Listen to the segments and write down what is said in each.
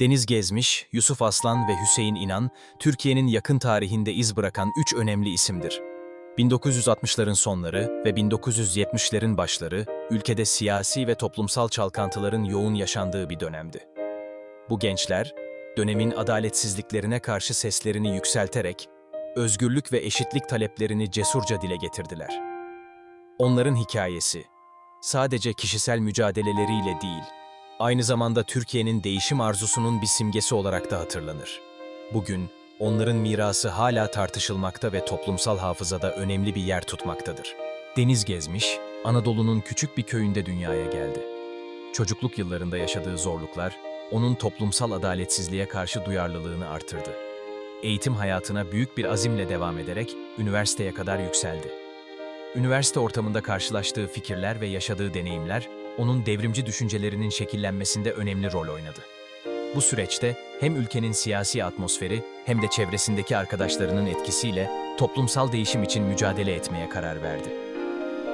Deniz Gezmiş, Yusuf Aslan ve Hüseyin İnan, Türkiye'nin yakın tarihinde iz bırakan üç önemli isimdir. 1960'ların sonları ve 1970'lerin başları, ülkede siyasi ve toplumsal çalkantıların yoğun yaşandığı bir dönemdi. Bu gençler, dönemin adaletsizliklerine karşı seslerini yükselterek, özgürlük ve eşitlik taleplerini cesurca dile getirdiler. Onların hikayesi, sadece kişisel mücadeleleriyle değil, aynı zamanda Türkiye'nin değişim arzusunun bir simgesi olarak da hatırlanır. Bugün, onların mirası hala tartışılmakta ve toplumsal hafızada önemli bir yer tutmaktadır. Deniz gezmiş, Anadolu'nun küçük bir köyünde dünyaya geldi. Çocukluk yıllarında yaşadığı zorluklar, onun toplumsal adaletsizliğe karşı duyarlılığını artırdı. Eğitim hayatına büyük bir azimle devam ederek üniversiteye kadar yükseldi. Üniversite ortamında karşılaştığı fikirler ve yaşadığı deneyimler, onun devrimci düşüncelerinin şekillenmesinde önemli rol oynadı. Bu süreçte hem ülkenin siyasi atmosferi hem de çevresindeki arkadaşlarının etkisiyle toplumsal değişim için mücadele etmeye karar verdi.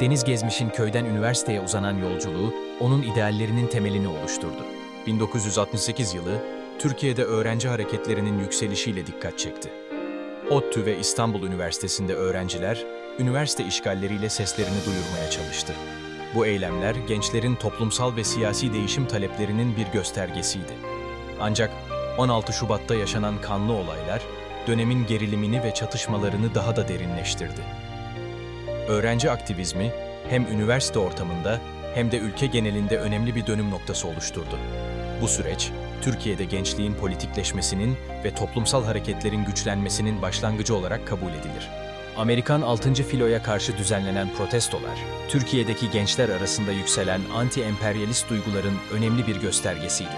Deniz Gezmiş'in köyden üniversiteye uzanan yolculuğu onun ideallerinin temelini oluşturdu. 1968 yılı Türkiye'de öğrenci hareketlerinin yükselişiyle dikkat çekti. ODTÜ ve İstanbul Üniversitesi'nde öğrenciler, üniversite işgalleriyle seslerini duyurmaya çalıştı. Bu eylemler gençlerin toplumsal ve siyasi değişim taleplerinin bir göstergesiydi. Ancak 16 Şubat'ta yaşanan kanlı olaylar, dönemin gerilimini ve çatışmalarını daha da derinleştirdi. Öğrenci aktivizmi hem üniversite ortamında hem de ülke genelinde önemli bir dönüm noktası oluşturdu. Bu süreç, Türkiye'de gençliğin politikleşmesinin ve toplumsal hareketlerin güçlenmesinin başlangıcı olarak kabul edilir. Amerikan 6. filoya karşı düzenlenen protestolar, Türkiye'deki gençler arasında yükselen anti-emperyalist duyguların önemli bir göstergesiydi.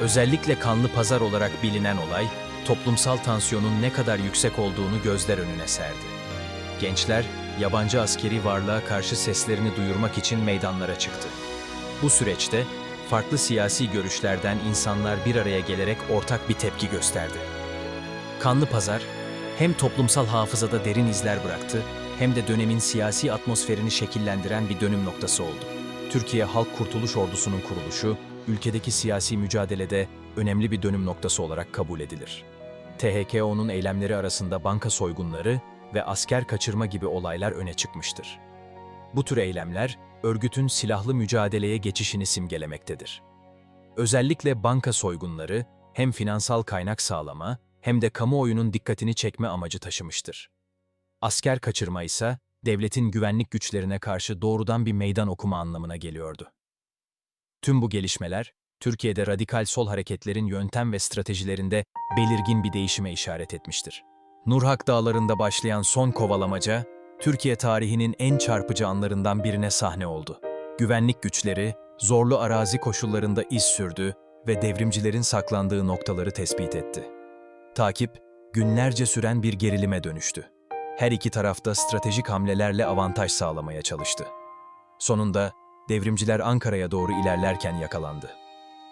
Özellikle kanlı pazar olarak bilinen olay, toplumsal tansiyonun ne kadar yüksek olduğunu gözler önüne serdi. Gençler, yabancı askeri varlığa karşı seslerini duyurmak için meydanlara çıktı. Bu süreçte, farklı siyasi görüşlerden insanlar bir araya gelerek ortak bir tepki gösterdi. Kanlı Pazar, hem toplumsal hafızada derin izler bıraktı, hem de dönemin siyasi atmosferini şekillendiren bir dönüm noktası oldu. Türkiye Halk Kurtuluş Ordusu'nun kuruluşu, ülkedeki siyasi mücadelede önemli bir dönüm noktası olarak kabul edilir. THKO'nun eylemleri arasında banka soygunları ve asker kaçırma gibi olaylar öne çıkmıştır. Bu tür eylemler, örgütün silahlı mücadeleye geçişini simgelemektedir. Özellikle banka soygunları hem finansal kaynak sağlama hem de kamuoyunun dikkatini çekme amacı taşımıştır. Asker kaçırma ise devletin güvenlik güçlerine karşı doğrudan bir meydan okuma anlamına geliyordu. Tüm bu gelişmeler, Türkiye'de radikal sol hareketlerin yöntem ve stratejilerinde belirgin bir değişime işaret etmiştir. Nurhak Dağları'nda başlayan son kovalamaca, Türkiye tarihinin en çarpıcı anlarından birine sahne oldu. Güvenlik güçleri, zorlu arazi koşullarında iz sürdü ve devrimcilerin saklandığı noktaları tespit etti. Takip, günlerce süren bir gerilime dönüştü. Her iki tarafta stratejik hamlelerle avantaj sağlamaya çalıştı. Sonunda devrimciler Ankara'ya doğru ilerlerken yakalandı.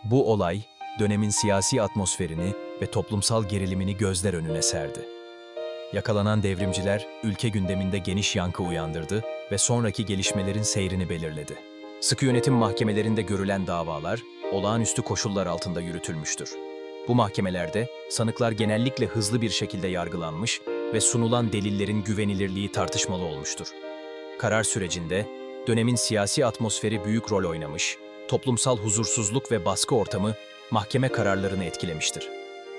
Bu olay, dönemin siyasi atmosferini ve toplumsal gerilimini gözler önüne serdi. Yakalanan devrimciler, ülke gündeminde geniş yankı uyandırdı ve sonraki gelişmelerin seyrini belirledi. Sıkı yönetim mahkemelerinde görülen davalar, olağanüstü koşullar altında yürütülmüştür. Bu mahkemelerde sanıklar genellikle hızlı bir şekilde yargılanmış ve sunulan delillerin güvenilirliği tartışmalı olmuştur. Karar sürecinde dönemin siyasi atmosferi büyük rol oynamış, toplumsal huzursuzluk ve baskı ortamı mahkeme kararlarını etkilemiştir.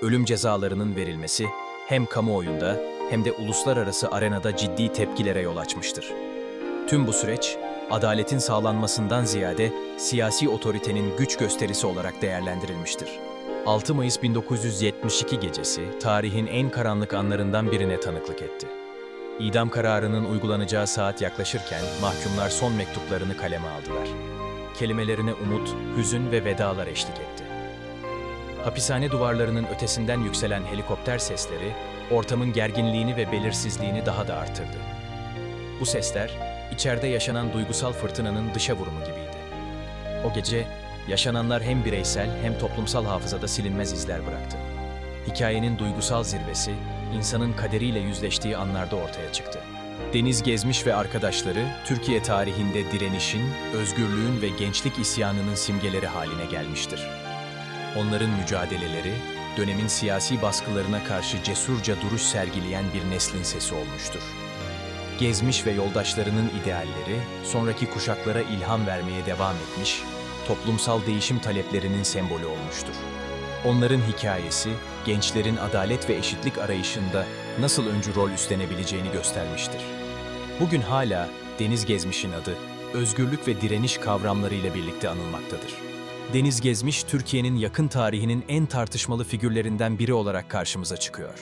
Ölüm cezalarının verilmesi hem kamuoyunda hem de uluslararası arenada ciddi tepkilere yol açmıştır. Tüm bu süreç, adaletin sağlanmasından ziyade siyasi otoritenin güç gösterisi olarak değerlendirilmiştir. 6 Mayıs 1972 gecesi tarihin en karanlık anlarından birine tanıklık etti. İdam kararının uygulanacağı saat yaklaşırken mahkumlar son mektuplarını kaleme aldılar. Kelimelerine umut, hüzün ve vedalar eşlik etti. Hapishane duvarlarının ötesinden yükselen helikopter sesleri ortamın gerginliğini ve belirsizliğini daha da artırdı. Bu sesler içeride yaşanan duygusal fırtınanın dışa vurumu gibiydi. O gece yaşananlar hem bireysel hem toplumsal hafızada silinmez izler bıraktı. Hikayenin duygusal zirvesi insanın kaderiyle yüzleştiği anlarda ortaya çıktı. Deniz Gezmiş ve arkadaşları Türkiye tarihinde direnişin, özgürlüğün ve gençlik isyanının simgeleri haline gelmiştir. Onların mücadeleleri, dönemin siyasi baskılarına karşı cesurca duruş sergileyen bir neslin sesi olmuştur. Gezmiş ve yoldaşlarının idealleri, sonraki kuşaklara ilham vermeye devam etmiş, toplumsal değişim taleplerinin sembolü olmuştur. Onların hikayesi, gençlerin adalet ve eşitlik arayışında nasıl öncü rol üstlenebileceğini göstermiştir. Bugün hala Deniz Gezmiş'in adı, özgürlük ve direniş kavramlarıyla birlikte anılmaktadır. Deniz Gezmiş, Türkiye'nin yakın tarihinin en tartışmalı figürlerinden biri olarak karşımıza çıkıyor.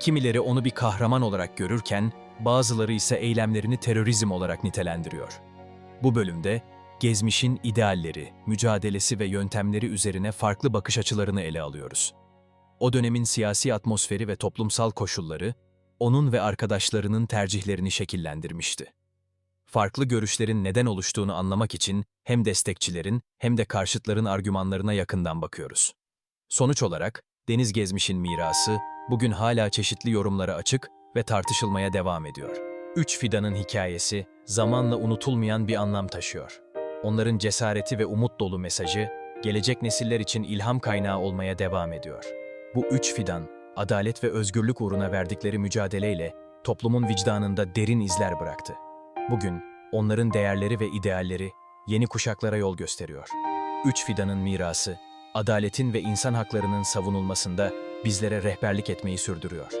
Kimileri onu bir kahraman olarak görürken, bazıları ise eylemlerini terörizm olarak nitelendiriyor. Bu bölümde Gezmiş'in idealleri, mücadelesi ve yöntemleri üzerine farklı bakış açılarını ele alıyoruz. O dönemin siyasi atmosferi ve toplumsal koşulları, onun ve arkadaşlarının tercihlerini şekillendirmişti. Farklı görüşlerin neden oluştuğunu anlamak için hem destekçilerin hem de karşıtların argümanlarına yakından bakıyoruz. Sonuç olarak Deniz Gezmiş'in mirası bugün hala çeşitli yorumlara açık ve tartışılmaya devam ediyor. Üç fidanın hikayesi zamanla unutulmayan bir anlam taşıyor. Onların cesareti ve umut dolu mesajı gelecek nesiller için ilham kaynağı olmaya devam ediyor. Bu üç fidan, adalet ve özgürlük uğruna verdikleri mücadeleyle toplumun vicdanında derin izler bıraktı. Bugün onların değerleri ve idealleri yeni kuşaklara yol gösteriyor. Üç fidanın mirası, adaletin ve insan haklarının savunulmasında bizlere rehberlik etmeyi sürdürüyor.